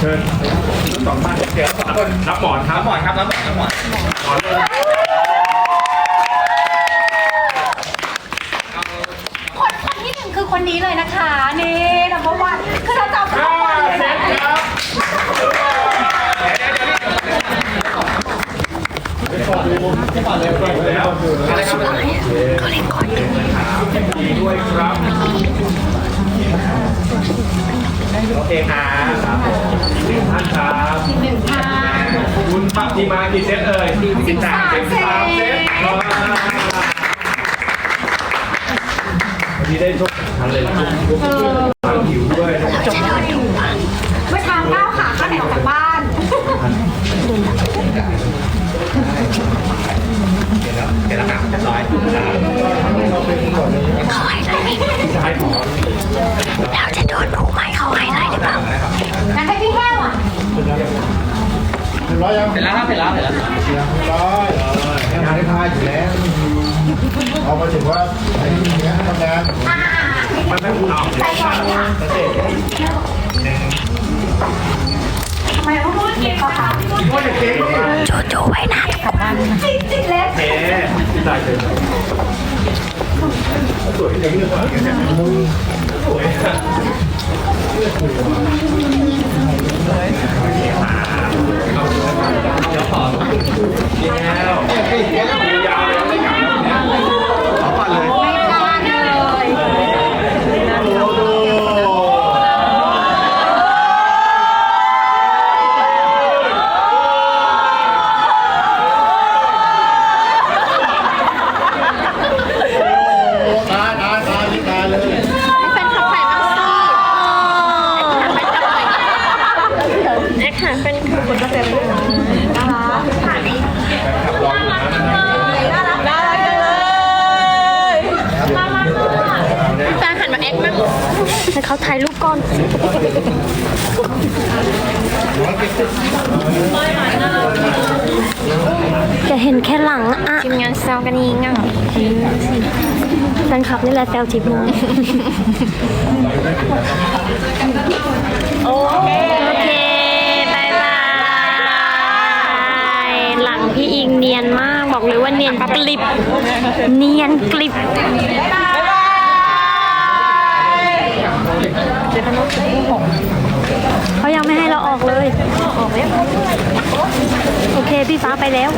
เชิญทั้งสองท่านเดี๋ยวสองคนรับหมอนครับหมอนครับน้ำหมอนหมอนหมอนเลยคนคนที่หนึ่งคือคนนี้เลยนะคะนี่นัมเบอร์วันคือเราจะเอาห้าเข้าไปเลเซยตนะครับแล้วอะไรครับเขาเล่นก่อนดีด้วยครับโอเคครับ ครับผมอีกหนึ่งท่านครับหนึ่งค่ะคุณปักทีมากี่เซตเอ่ยสิบสามเซต สามเซตว้าววันนี้ได้ทุกทันเลยนะทุกทางหิวด้วยเมื่อเช้าก้าวขาข้างไหนออกจากบ้าน เดี๋ยวเราหาเรียบร้อยใช่หมองั้ ร้อยยังเสร็จแล้วครับเสร็จแล้วเสร็จแล้วร้อยงานได้พาอยู่แล้วเอามาถึงว่าไอ้ที่เนี้ยทำงานอ่ามันไม่เอาใส่ก่อนค่ะทำไมต้องพูดเก่งเขาคะว่าจะเก่งดิจิกจิกเล็กเอ๊ะพี่ตายเลยสวยจังเลยสวย ahí. แฟนหันมาแอคมั้งให้เขาถ่ายรูปก่อนจะเห็นแค่หลังอะทีมงานแซวกันยิงอะแฟนคลับนี่แหละแซวทิพย์นะโอเคโอเคบายบายหลังพี่อิงเนียนมากบอกเลยว่าเนียนกลิบ เนียนกลิบ เขายังไม่ให้เรา ออกเลย ออกแล้ว โอเค พี่ฟ้าไปแล้ว